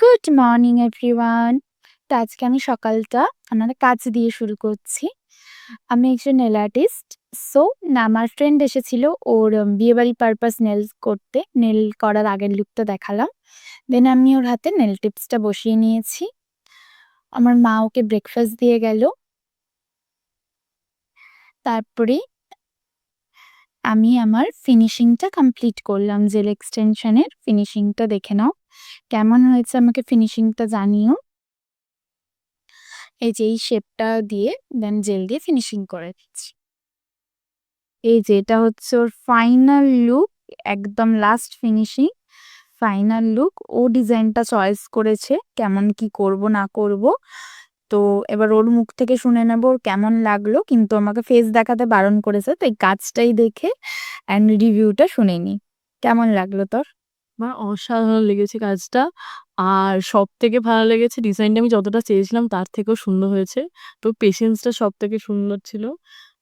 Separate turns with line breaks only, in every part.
Good morning everyone তো আজকে আমি সকালটা আমার কাজ দিয়ে শুরু করছি। আমি একজন নেল আর্টিস্ট সো না, আমার ফ্রেন্ড এসেছিল ওর বিয়েবাড়ি পারপাস নেল করতে। নেল করার আগের লুকটা দেখালাম। দেন আমি ওর হাতে নেল টিপসটা বসিয়ে নিয়েছি। আমার মা ওকে ব্রেকফাস্ট দিয়ে গেল। তারপরে আমি আমার ফিনিশিংটা কমপ্লিট করলাম। জেল এক্সটেনশনের ফিনিশিংটা দেখে নাও। কেমন হয়েছে আমাকে ফিনিশিংটা জানিও। এই যে, এই শেপটা দিয়ে দেন জেল দিয়ে ফিনিশিং করে দিচ্ছি। এই যে, এটা হচ্ছে ওর ফাইনাল লুক একদম লাস্ট ফিনিশিং ফাইনাল লুক ও ডিজাইনটা চয়েস করেছে, কেমন কি করব, না করব। তো এবার ওর মুখ থেকে শুনে নেব ওর কেমন লাগল, কিন্তু আমাকে ফেস দেখাতে বারণ করেছে তো এই কাজটাই দেখে অ্যান্ড রিভিউটা শুনে নি কেমন লাগল তোর?
আমার অসাধারণ লেগেছে কাজটা। আর সবথেকে ভালো লেগেছে ডিজাইনটা আমি যতটা চেয়েছিলাম তার থেকেও সুন্দর হয়েছে। তো পেশেন্সটা সবথেকে সুন্দর ছিল।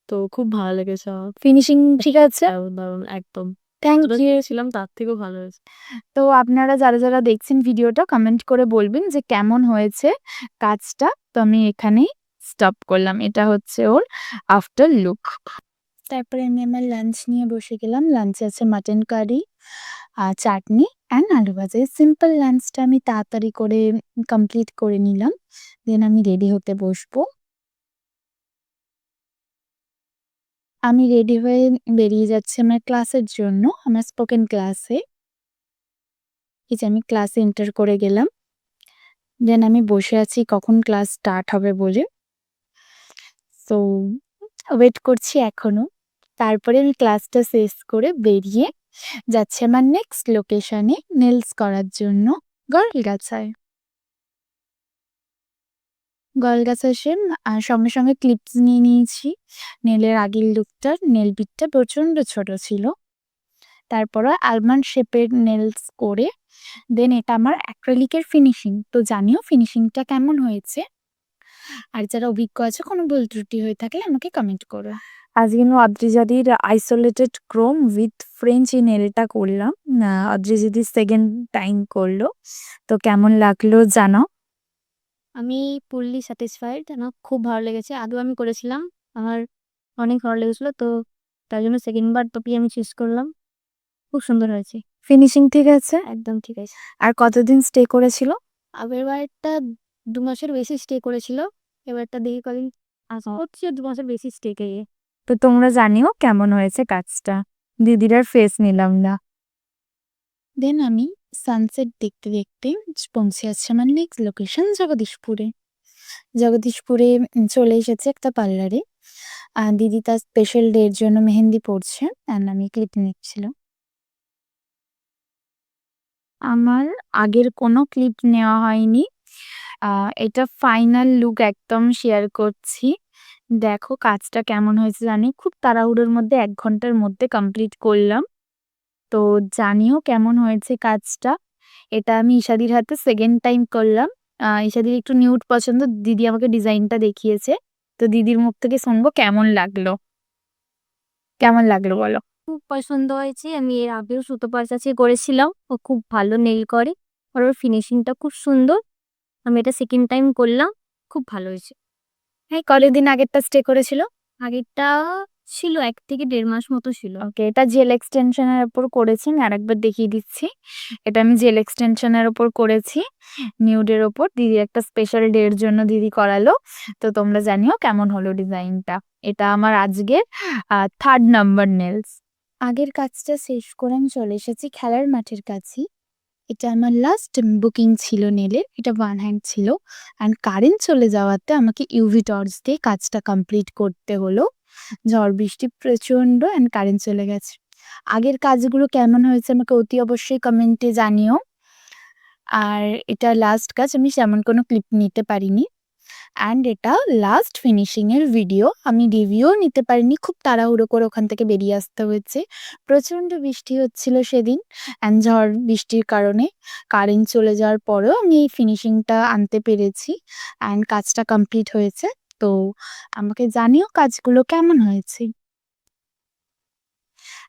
তো খুব ভালো লেগেছে আমার।
ফিনিশিং ঠিক আছে
দারুণ, দারুণ একদম।
থ্যাংক
যতটা
ইউ
চেয়েছিলাম তার থেকেও ভালো হয়েছে।
তো আপনারা যারা যারা দেখছেন ভিডিওটা কমেন্ট করে বলবেন যে কেমন হয়েছে কাজটা তো আমি এখানেই স্টপ করলাম এটা হচ্ছে ওর আফটার লুক তারপরে আমি আমার লাঞ্চ নিয়ে বসে গেলাম লাঞ্চে আছে মাটন কারি চাটনি অ্যান্ড আলু ভাজা। এই সিম্পল লাঞ্চটা আমি তাড়াতাড়ি করে কমপ্লিট করে নিলাম। দেন আমি রেডি হতে বসবো। আমি রেডি হয়ে বেরিয়ে যাচ্ছি আমার ক্লাসের জন্য, আমার স্পোকেন ক্লাসে এই যে আমি ক্লাসে এন্টার করে গেলাম। দেন আমি বসে আছি কখন ক্লাস স্টার্ট হবে বলে। তো ওয়েট করছি এখনও। তারপরে আমি ক্লাসটা শেষ করে বেরিয়ে যাচ্ছি আমার নেক্সট লোকেশনে নেলস করার জন্য গড়গাছায় গলগাছা আহ, সঙ্গে সঙ্গে ক্লিপস নিয়ে নিয়েছি। নেলের আগের লুকটার নেল বিটটা প্রচণ্ড ছোট ছিল। তারপরে আলমন্ড শেপের নেলস করে দেন এটা আমার অ্যাক্রেলিকের ফিনিশিং তো জানিও ফিনিশিংটা কেমন হয়েছে? আর যারা অভিজ্ঞ আছে কোনো ভুল ত্রুটি হয়ে থাকলে আমাকে কমেন্ট করো। আজকে অদ্রিজাদির আইসোলেটেড ক্রোম উইথ ফ্রেঞ্চ এই নেলটা করলাম। অদ্রিজাদি সেকেন্ড টাইম করল। তো কেমন লাগল জানো?
আমি ফুললি স্যাটিসফাইড আমার খুব ভালো লেগেছে। আগেও আমি করেছিলাম। আমার অনেক ভালো লেগেছিলো তো তার জন্য সেকেন্ড বার টপি আমি চুজ করলাম। খুব সুন্দর হয়েছে।
ফিনিশিং ঠিক আছে?
একদম ঠিক আছে।
আর কতদিন স্টে করেছিল?
আগের বারটা দু মাসের বেশি স্টে করেছিল। এবারটা দেখি কদিন আসা হচ্ছে দু মাসের বেশি স্টে গিয়ে
তো তোমরা জানিও কেমন হয়েছে কাজটা। দিদিরার ফেস নিলাম না। দেন আমি সানসেট দেখতে দেখতে পৌঁছে যাচ্ছি আমার নেক্সট লোকেশন জগদীশপুরে। জগদীশপুরে চলে এসেছে একটা পার্লারে দিদি তার স্পেশাল ডে এর জন্য মেহেন্দি পড়ছে অ্যান্ড আমি ক্লিপ নিচ্ছিল আমার আগের কোনো ক্লিপ নেওয়া হয়নি। এটা ফাইনাল লুক একদম শেয়ার করছি। দেখো কাজটা কেমন হয়েছে জানি। খুব তাড়াহুড়োর মধ্যে এক ঘণ্টার মধ্যে কমপ্লিট করলাম। তো জানিও কেমন হয়েছে কাজটা। এটা আমি ঈশাদির হাতে সেকেন্ড টাইম করলাম। ঈশাদির একটু নিউড পছন্দ, দিদি আমাকে ডিজাইনটা দেখিয়েছে। তো দিদির মুখ থেকে শুনব কেমন লাগল। কেমন লাগল বলো?
খুব পছন্দ হয়েছে। আমি এর আগেও সুতো পারচাচি করেছিলাম। ও খুব ভালো নেল করে। আর ওর ফিনিশিংটা খুব সুন্দর। আমি এটা সেকেন্ড টাইম করলাম। খুব ভালো হয়েছে।
হ্যাঁ কতদিন আগেরটা স্টে করেছিল।
আগেরটা ছিল এক থেকে দেড় মাস মতো ছিল।
ওকে এটা জেল এক্সটেনশনের ওপর করেছি আমি আরেকবার দেখিয়ে দিচ্ছি। এটা আমি জেল এক্সটেনশনের ওপর করেছি নিউডের ওপর। দিদি একটা স্পেশাল ডে এর জন্য দিদি করালো। তো তোমরা জানিও কেমন হলো ডিজাইনটা। এটা আমার আজকের থার্ড নাম্বার নেলস আগের কাজটা শেষ করে আমি চলে এসেছি খেলার মাঠের কাছে এটা আমার লাস্ট বুকিং ছিল নেলের, এটা ওয়ান হ্যান্ড ছিল। অ্যান্ড কারেন্ট চলে যাওয়াতে আমাকে ইউভি টর্চ দিয়ে কাজটা কমপ্লিট করতে হলো। ঝড় বৃষ্টি প্রচণ্ড অ্যান্ড কারেন্ট চলে গেছে। আগের কাজগুলো কেমন হয়েছে আমাকে অতি অবশ্যই কমেন্টে জানিও। আর এটা লাস্ট কাজ, আমি সেমন কোনো ক্লিপ নিতে পারিনি। অ্যান্ড এটা লাস্ট ফিনিশিংয়ের ভিডিও আমি রিভিউ নিতে পারিনি, খুব তাড়াহুড়ো করে ওখান থেকে বেরিয়ে আসতে হয়েছে। প্রচণ্ড বৃষ্টি হচ্ছিল সেদিন অ্যান্ড ঝড় বৃষ্টির কারণে। কারেন্ট চলে যাওয়ার পরেও আমি এই ফিনিশিংটা আনতে পেরেছি অ্যান্ড কাজটা কমপ্লিট হয়েছে। তো আমাকে জানিও কাজগুলো কেমন হয়েছে।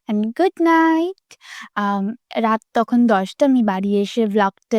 অ্যান্ড গুড নাইট রাত তখন দশটা, আমি বাড়ি এসে ব্লগটা